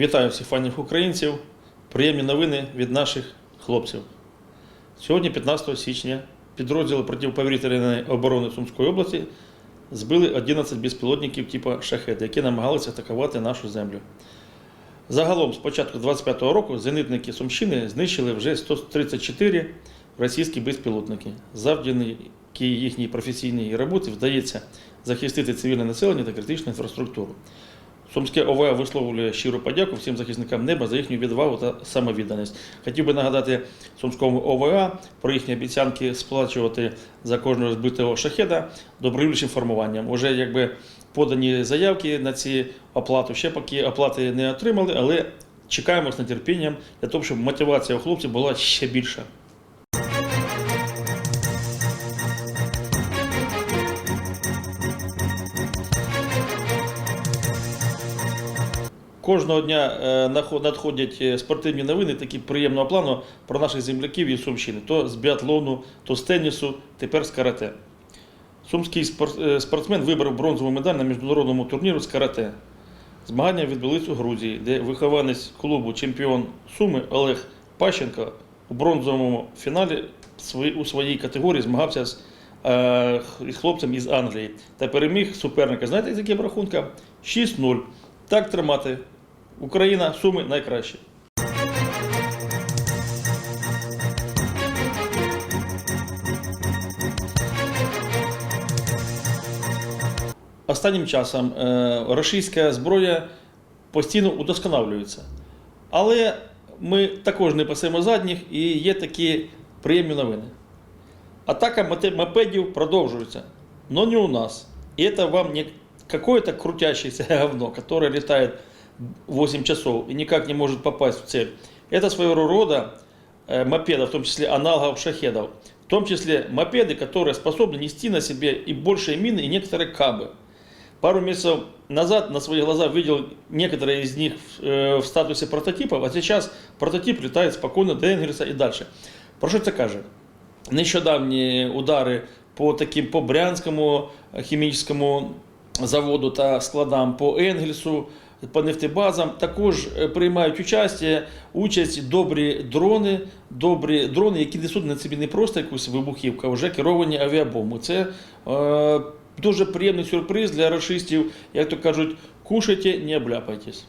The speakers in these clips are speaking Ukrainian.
Вітаю всіх фанів українців. Приємні новини від наших хлопців. Сьогодні, 15 січня, підрозділи протиповітряної оборони Сумської області збили 11 безпілотників типу шахет, які намагалися атакувати нашу землю. Загалом, з початку 25-го року, зенитники Сумщини знищили вже 134 російські безпілотники. Завдяки їхній професійній роботі вдається захистити цивільне населення та критичну інфраструктуру. Сумське ОВА висловлює щиру подяку всім захисникам неба за їхню відвагу та самовідданість. Хотів би нагадати Сумському ОВА про їхні обіцянки сплачувати за кожного збитого шахеда добровільчим формуванням. Уже якби подані заявки на ці оплату. Ще поки оплати не отримали, але чекаємо з нетерпінням для того, щоб мотивація у хлопців була ще більша. Кожного дня е, надходять е, спортивні новини, такі приємного плану про наших земляків із Сумщини. То з біатлону, то з тенісу, тепер з карате. Сумський е, спортсмен вибрав бронзову медаль на міжнародному турніру з карате. Змагання відбулись у Грузії, де вихованець клубу чемпіон Суми Олег Пащенко у бронзовому фіналі у своїй категорії змагався з, хлопцем із Англії та переміг суперника. Знаєте, з яким рахунком? 6-0. Так тримати. Україна, Суми найкраще. Останнім часом е, російська зброя постійно удосконалюється. Але ми також не пасемо задніх і є такі приємні новини. Атака мопедів продовжується, но не у нас. И это вам не какое-то крутящееся говно, которое летает 8 часов и никак не может попасть в цель. Это своего рода э, мопедов, в том числе аналогов шахедов. В том числе мопеды, которые способны нести на себе и большие мины, и некоторые кабы. Пару месяцев назад на свои глаза видел некоторые из них э, в статусе прототипов, а сейчас прототип летает спокойно до Энгельса и дальше. Про що це каже? Нещодавні удари по таким по Брянському хімічному заводу та складам, по Енгельсу, по нефтебазам також е, приймають участь, участь добрі дрони, добрі дрони, які несуть на собі не просто якусь вибухівку, а вже керовані авіабомби. Це е, дуже приємний сюрприз для рашистів, як то кажуть, кушайте, не обляпайтесь.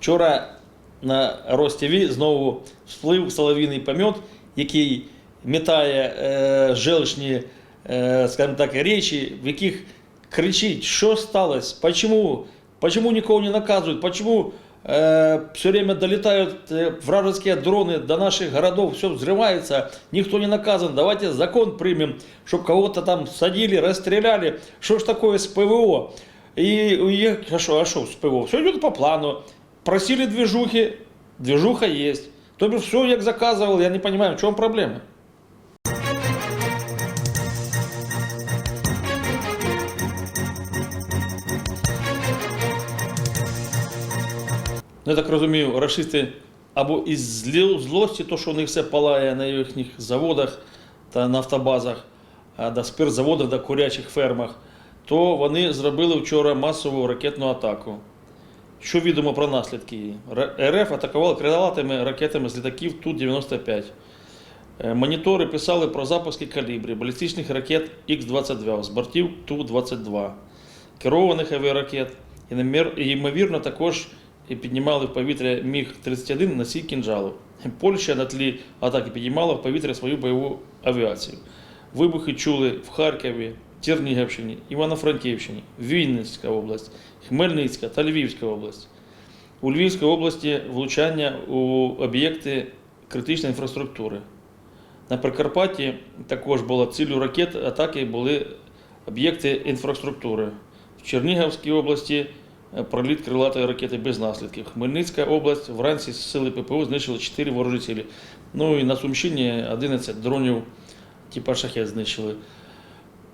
Вчора на Ростіві знову всплив солов'їний помет, який мітає е, желчні, е, скажімо так, речі, в яких кричить, що сталося, почему, почему нікого не наказують, почему э, все время долетают э, вражеские дроны до наших городов, все взрывается, никто не наказан, давайте закон примем, чтобы кого-то там садили, расстреляли, что ж такое с ПВО? И, и а что, а что с ПВО? Все идет по плану, просили движухи, движуха есть. То бишь все, як заказывал, я не понимаю, в чем проблема? Ну, я так розумію, рашисти або із злості, то, що у них все палає на їхніх заводах та нафтобазах, на спиртзаводах та курячих фермах, то вони зробили вчора масову ракетну атаку. Що відомо про наслідки її? РФ атакувала крилатими ракетами з літаків Ту-95. Е, Монітори писали про запуски калібрів, балістичних ракет Х-22 з бортів Ту-22, керованих авіаракет. І, ймовірно, також піднімали в повітря Міг-31 носій кінжалу. Польща на тлі атаки піднімала в повітря свою бойову авіацію. Вибухи чули в Харкові, Чернігівщині, Івано-Франківщині, Вінницька область, Хмельницька та Львівська область. У Львівській області влучання у об'єкти критичної інфраструктури. На Прикарпатті також була ціллю ракет атаки були об'єкти інфраструктури. В Чернігівській області е, проліт крилатої ракети без наслідків. Хмельницька область вранці сили ППО знищили 4 ворожі цілі. Ну і на Сумщині 11 дронів типа шахет знищили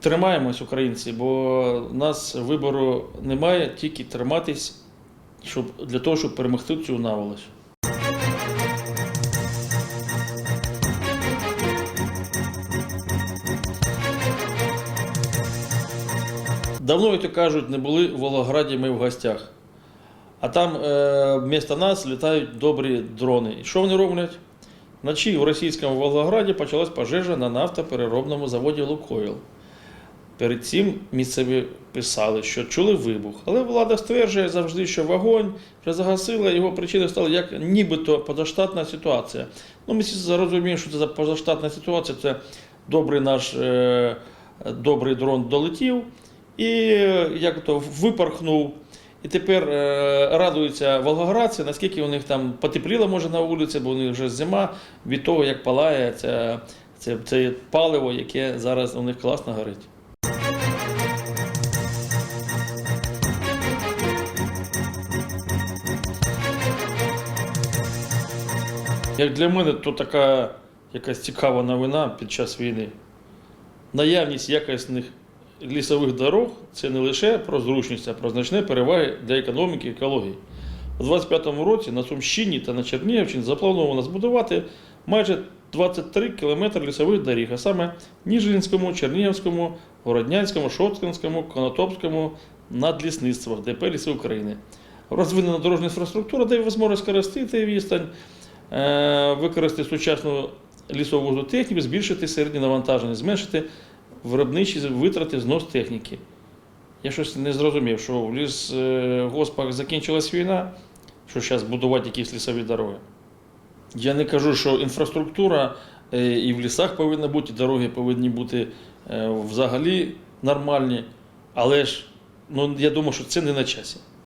тримаємось, українці, бо у нас вибору немає, тільки триматись, щоб для того, щоб перемогти цю наволоч. Давно, як то кажуть, не були в Волограді ми в гостях, а там е, вмісто нас літають добрі дрони. І що вони роблять? Вночі в російському Волгограді почалась пожежа на нафтопереробному заводі Лукойл. Перед цим місцеві писали, що чули вибух. Але влада стверджує завжди, що вогонь вже загасила, його причиною стала як нібито позаштатна ситуація. Ну, ми розуміємо, що це за позаштатна ситуація. Це добрий наш е, добрий дрон долетів і як то випорхнув. І тепер е, радуються волгоградці, наскільки у них там потепліло може на вулиці, бо у них вже зима від того, як палає це, це, це паливо, яке зараз у них класно горить. Як для мене, то така якась цікава новина під час війни. Наявність якісних лісових дорог це не лише про зручність, а про значні переваги для економіки і екології. У 2025 році на Сумщині та на Чернігівщині заплановано збудувати майже 23 кілометри лісових доріг, а саме Ніжинському, Чернігівському, Городнянському, Шоткинському, Конотопському надлісництвах ДП Ліси України. Розвинена дорожня інфраструктура дає можливість скоростити відстань, використати сучасну лісову техніку, збільшити середнє навантаження, зменшити виробничі витрати знос техніки. Я щось не зрозумів, що в лісгоспах закінчилась війна, що зараз будувати якісь лісові дороги. Я не кажу, що інфраструктура е, і в лісах повинна бути, і дороги повинні бути е, взагалі нормальні, але ж ну, я думаю, що це не на часі.